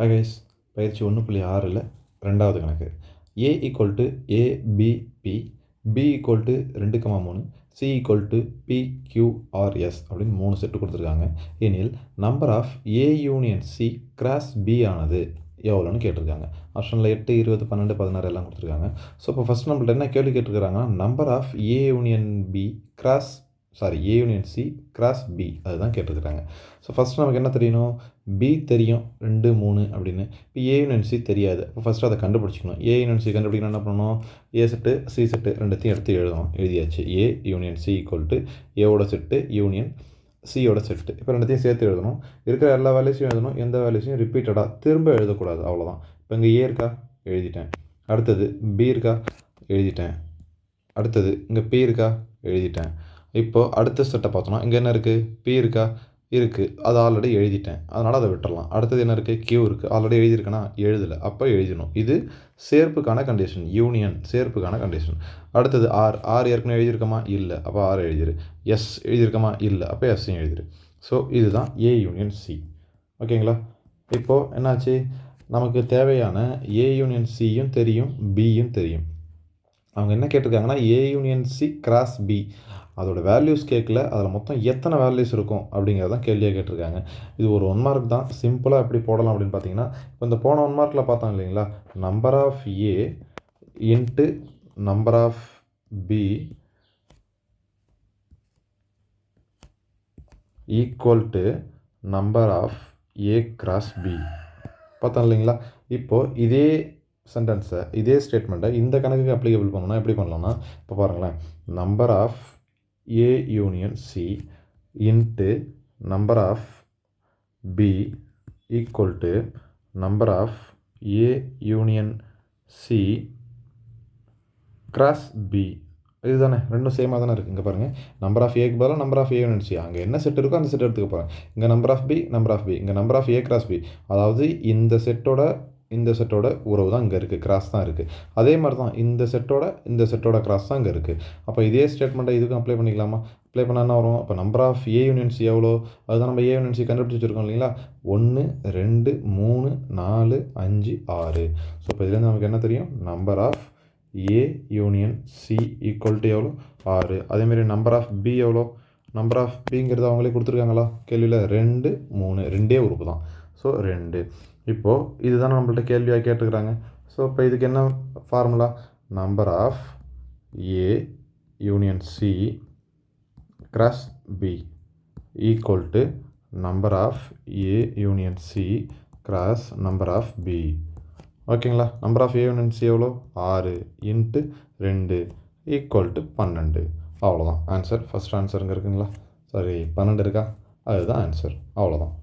Hi guys பயிற்சி ஒன்று புள்ளி ஆறில் ரெண்டாவது கணக்கு. A equal to ABP B equal to ரெண்டு கமா மூணு. C equal to B QRS அப்படின்னு மூணு செட்டு கொடுத்துருக்காங்க. எனில் number of A union C cross B ஆனது எவ்வளோன்னு கேட்டிருக்காங்க. ஆப்ஷனில் எட்டு இருபது பன்னெண்டு பதினாறு எல்லாம் கொடுத்துருக்காங்க. ஸோ இப்போ ஃபஸ்ட் நம்மள்ட்ட என்ன கேள்வி கேட்டிருக்காங்கன்னா number of A union B cross sorry A union C cross B அதுதான் கேட்டிருக்கிறாங்க ஸோ ஃபஸ்ட் நமக்கு என்ன தெரியணும்? பி தெரியும். ரெண்டு மூணு அப்படின்னு. இப்போ ஏ யூனியன் சி தெரியாது. இப்போ ஃபஸ்ட்டு அதை கண்டுபிடிச்சிக்கணும். ஏ யூனியன் சி கண்டுபிடிக்கணும் என்ன பண்ணணும்? ஏ செட்டு சி செட்டு ரெண்டுத்தையும் எடுத்து எழுதணும். எழுதியாச்சு. A union C equal to ஏவோட செட்டு யூனியன் சியோட செட்டு இப்போ ரெண்டுத்தையும் சேர்த்து எழுதணும். இருக்கிற எல்லா வேல்யூஸையும் எழுதணும். எந்த வேல்யூஸையும் ரிப்பீட்டடாக திரும்ப எழுதக்கூடாது. அவ்வளோதான் இப்போ இங்கே ஏ இருக்கா? எழுதிட்டேன். அடுத்தது பி இருக்கா? எழுதிட்டேன். அடுத்தது இங்கே பி இருக்கா? எழுதிட்டேன். இப்போது அடுத்த செட்டை பார்த்தோன்னா இங்கே என்ன இருக்குது பி இருக்கா? இருக்குது அது ஆல்ரெடி எழுதிட்டேன். அதனால் அதை விட்டுறலாம். அடுத்தது என்ன இருக்குது கியூ இருக்குது ஆல்ரெடி எழுதியிருக்கேனா எழுதலை. அப்போ எழுதணும் இது சேர்ப்புக்கான கண்டிஷன் யூனியன் சேர்ப்புக்கான கண்டிஷன் அடுத்தது ஆர் ஆர் ஏற்கனவே எழுதியிருக்கமா? இல்லை. அப்போ ஆர் எழுதிரு. எஸ் எழுதியிருக்கமா? இல்லை. அப்போ எஸ்ஸையும் எழுதிரு. ஸோ இதுதான் ஏ யூனியன் சி ஓகேங்களா? இப்போது என்னாச்சு? நமக்கு தேவையான ஏ யூனியன் சியும் தெரியும் பியும் தெரியும். அவங்க என்ன கேட்டிருக்காங்கன்னா A union C cross B அதோட வேல்யூஸ் கேட்கல அதில் மொத்தம் எத்தனை வேல்யூஸ் இருக்கும் அப்படிங்கிறத தான் கேள்வியாக கேட்டிருக்காங்க. இது ஒரு ஒன் மார்க் தான். சிம்பிளாக எப்படி போடலாம் அப்படின்னு பார்த்தீங்கன்னா இப்போ இந்த போன ஒன் மார்க்கில் பார்த்தோம் இல்லைங்களா? Number of A into number of B equal to number of A cross B பார்த்தோம் இல்லைங்களா? இப்போது இதே சென்டென்ஸை இதே ஸ்டேட்மெண்ட்டை இந்த கணக்குக்கு அப்ளிகபிள் பண்ணணும்னா எப்படி பண்ணலாம்னா இப்போ பாருங்களேன். Number of A union C into number of B equal to number of A union C cross B இதுதானே ரெண்டும் சேமாக தானே இருக்குது இங்கே பாருங்கள் நம்பர் ஆஃப் ஏக்கு பதிலாக number of A union C அங்கே என்ன செட் இருக்கோ அந்த செட் எடுத்துக்க போகிறேன் இங்கே number of B number of B இங்கே number of A cross B அதாவது இந்த செட்டோட இந்த செட்டோட உறவு தான் இங்கே இருக்குது கிராஸ் தான் இருக்குது அதே மாதிரி தான் இந்த செட்டோட இந்த செட்டோட கிராஸ் தான் இங்கே இருக்குது அப்போ இதே ஸ்டேட்மெண்ட்டை இதுக்கும் அப்ளை பண்ணிக்கலாமா? அப்ளை பண்ணால் என்ன வரும்? இப்போ நம்பர் ஆஃப் ஏ யூனியன்ஸ் எவ்வளோ? அதுதான் நம்ம ஏ யூனியன்ஸி கண்டுபிடிச்சி வச்சுருக்கோம் இல்லைங்களா? ஒன்று ரெண்டு மூணு நாலு அஞ்சு ஆறு. ஸோ இப்போ இதுலேருந்து நமக்கு என்ன தெரியும்? Number of A union C equal to எவ்வளோ? ஆறு. அதேமாரி நம்பர் ஆஃப் பி எவ்வளோ? நம்பர் ஆஃப் பிங்கிறது அவங்களே கொடுத்துருக்காங்களா? கேள்வியில்? ரெண்டு மூணு. ரெண்டே உறுப்பு தான். ஸோ ரெண்டு. இப்போது இதுதான் நம்மள்ட்ட கேள்வியாக கேட்டுக்கிறாங்க. ஸோ இப்போ இதுக்கு என்ன formula number of A union C cross B equal to number of A union C cross number of B ஓகேங்களா number of A union C எவ்வளோ? ஆறு இன்ட்டு ரெண்டு ஈக்குவல் டு பன்னெண்டு. அவ்வளோதான். ஆன்சர் ஃபஸ்ட் ஆன்சருங்க இருக்குங்களா? சாரி பன்னெண்டு இருக்கா? அதுதான் ஆன்சர் அவ்வளோதான்.